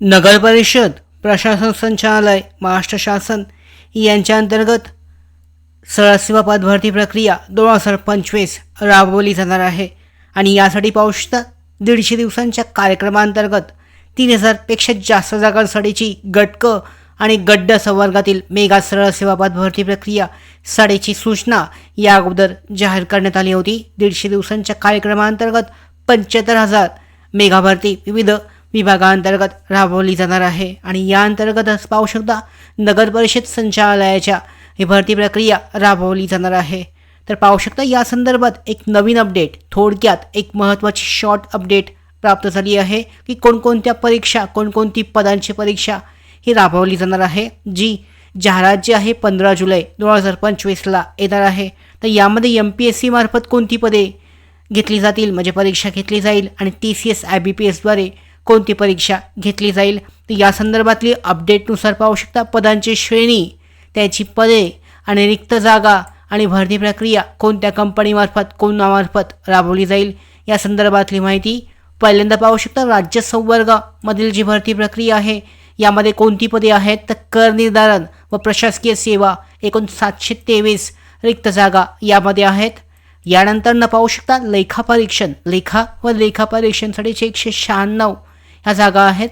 नगर परिषद प्रशासन संचालय महाराष्ट्र शासन यांच्या अंतर्गत सरळ सेवा भरती प्रक्रिया दोन हजार पंचवीस राबवली जाणार आहे. आणि यासाठी पाहू दीडशे दिवसांच्या कार्यक्रमांतर्गत तीन हजारपेक्षा जास्त जागांसाठीची गटक आणि गड्ड संवर्गातील मेगा सरळ सेवा भरती प्रक्रिया साडेची सूचना या अगोदर जाहीर करण्यात आली होती. दीडशे दिवसांच्या कार्यक्रमांतर्गत पंच्याहत्तर हजार मेगा भरती विविध विभागांतर्गत राबवली जाणार आहे आणि या अंतर्गतच पाहू शकता नगर परिषद संचालयाच्या ही भरती प्रक्रिया राबवली जाणार आहे. तर पाहू शकता या संदर्भात एक नवीन अपडेट थोडक्यात एक महत्त्वाची शॉर्ट अपडेट प्राप्त झाली आहे की कोणकोणत्या परीक्षा कोणकोणती पदांची परीक्षा ही राबवली जाणार आहे जी जाहिरात जी आहे पंधरा जुलै दोन हजार पंचवीसला येणार आहे. तर यामध्ये एम पी एस सीमार्फत कोणती पदे घेतली जातील? म्हणजे परीक्षा घेतली जाईल आणि T C S I B P एसद्वारे कोणती परीक्षा घेतली जाईल? तर या संदर्भातली अपडेटनुसार पाहू शकता पदांची श्रेणी त्याची पदे आणि रिक्त जागा आणि भरती प्रक्रिया कोणत्या कंपनीमार्फत कोणामार्फत राबवली जाईल? या संदर्भातली माहिती पहिल्यांदा पाहू शकता राज्य संवर्गामधील जी भरती प्रक्रिया आहे यामध्ये कोणती पदे आहेत? तर कर निर्धारण व प्रशासकीय सेवा एकूण सातशे तेवीस रिक्त जागा यामध्ये आहेत. यानंतर न पाहू शकता लेखापरीक्षण लेखा व लेखापरीक्षणसाठीचे एकशे शहाण्णव ह्या जागा आहेत.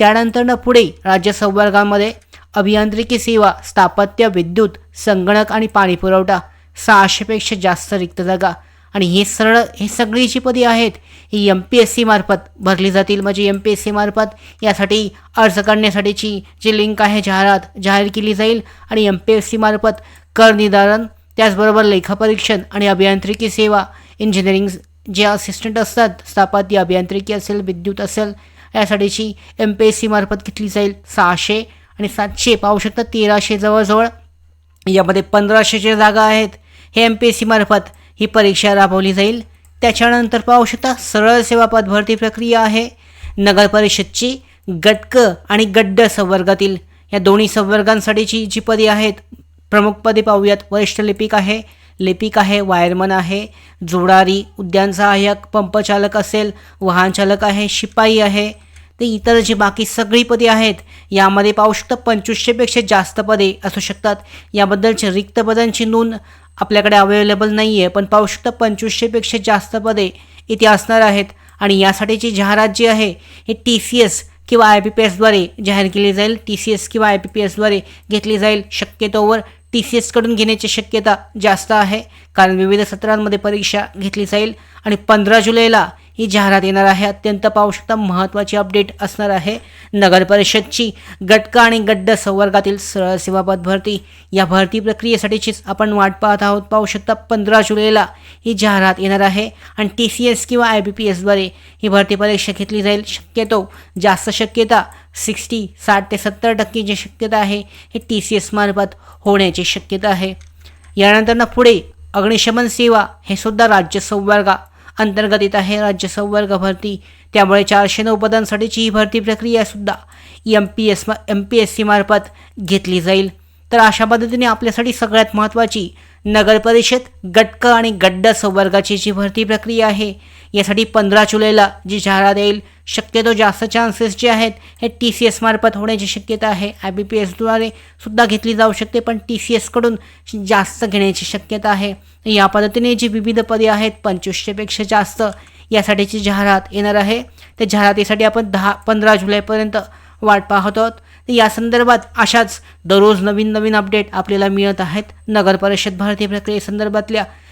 त्यानंतरनं पुढे राज्य संवर्गामध्ये अभियांत्रिकी सेवा स्थापत्य विद्युत संगणक आणि पाणी पुरवठा सहाशेपेक्षा जास्त रिक्त जागा. आणि हे सरळ हे सगळी जी पदे आहेत ही एम पी एस सीमार्फत भरली जातील. म्हणजे एम पी एस सीमार्फत यासाठी अर्ज करण्यासाठीची जी लिंक आहे जाहिरात जाहीर केली जाईल. आणि एम पी एस सीमार्फत कर निर्धारण त्याचबरोबर लेखापरीक्षण आणि अभियांत्रिकी सेवा इंजिनिअरिंग जे असिस्टंट असतात स्थापत्य अभियांत्रिकी असेल विद्युत असेल यासाठीची एम पी एस सीमार्फत घेतली जाईल सहाशे आणि सातशे पाहू शकता तेराशे जवळजवळ. यामध्ये पंधराशेच्या जागा आहेत. हे एम पी एस सीमार्फत ही परीक्षा राबवली जाईल. त्याच्यानंतर पाहू शकता सरळ सेवा पद भरती प्रक्रिया आहे. नगर परिषदची गटक आणि गड्ड संवर्गातील या दोन्ही संवर्गांसाठीची जी पदे आहेत प्रमुख पदे पाहूयात. वरिष्ठ लिपिक आहे लिपिक आहे वायरमन आहे जोडारी उद्यान सहाय्यक पंपचालक असेल वाहन चालक आहे शिपाई आहे ते इतर जी बाकी सगळी पदे आहेत यामध्ये पाहू शकता पंचवीसशेपेक्षा जास्त पदे असू शकतात. याबद्दलची रिक्त पदांची नोंद आपल्याकडे अवेलेबल नाही आहे पण पाहू शकता पंचवीसशेपेक्षा जास्त पदे इथे असणार आहेत आणि यासाठीची जाहिरात जी आहे ही टी सी एस किंवा आय पी पी एसद्वारे जाहीर केली जाईल. टी सी एस किंवा आय पी पी एसद्वारे घेतली जाईल शक्यतोवर टी सी एसकडून घेण्याची शक्यता जास्त आहे कारण विविध सत्रांमध्ये परीक्षा घेतली जाईल आणि पंधरा जुलैला ही जाहिरात येणार आहे. अत्यंत पाहू शकता महत्त्वाची अपडेट असणार आहे. नगर परिषदची गटका आणि गड्ड संवर्गातील सरळ सेवा पद भरती या भरती प्रक्रियेसाठीचीच आपण वाट पाहत आहोत. पाहू शकता पंधरा जुलैला ही जाहिरात येणार आहे आणि टी सी एस किंवा आय बी पी एसद्वारे ही भरती परीक्षा घेतली जाईल. शक्यतो जास्त शक्यता सिक्स्टी साठ ते सत्तर टक्केची शक्यता आहे. ही टी सी एसमार्फत होण्याची शक्यता आहे. यानंतर ना पुढे अग्निशमन सेवा हे सुद्धा राज्य संवर्गा अंतर्गत येत आहे. राज्य संवर्ग भरती. त्यामुळे चारशे नऊ पदांसाठीची ही भरती प्रक्रिया सुद्धा M P S M P S सीमार्फत घेतली जाईल. तर अशा पद्धतीने आपल्यासाठी सगळ्यात महत्त्वाची नगरपरिषद गटक आणि गड्ड संवर्गाची जी भरती प्रक्रिया आहे यासाठी पंधरा जुलैला जी जाहिरात येईल शक्यतो जास्त चान्सेस जे आहेत हे टी सी एसमार्फत होण्याची शक्यता आहे. आय बी पी एसद्वारे सुद्धा घेतली जाऊ शकते पण टी सी एसकडून जास्त घेण्याची शक्यता आहे. या पद्धतीने जी विविध पदे आहेत पंचवीसशेपेक्षा जास्त यासाठीची जाहिरात येणार आहे. त्या जाहिरातीसाठी आपण दहा पंधरा जुलैपर्यंत वाट पाहत आहोत. तर या संदर्भात अशाच दररोज नवीन नवीन अपडेट आपल्याला मिळत आहेत. नगर परिषद भरती प्रक्रियेसंदर्भातल्या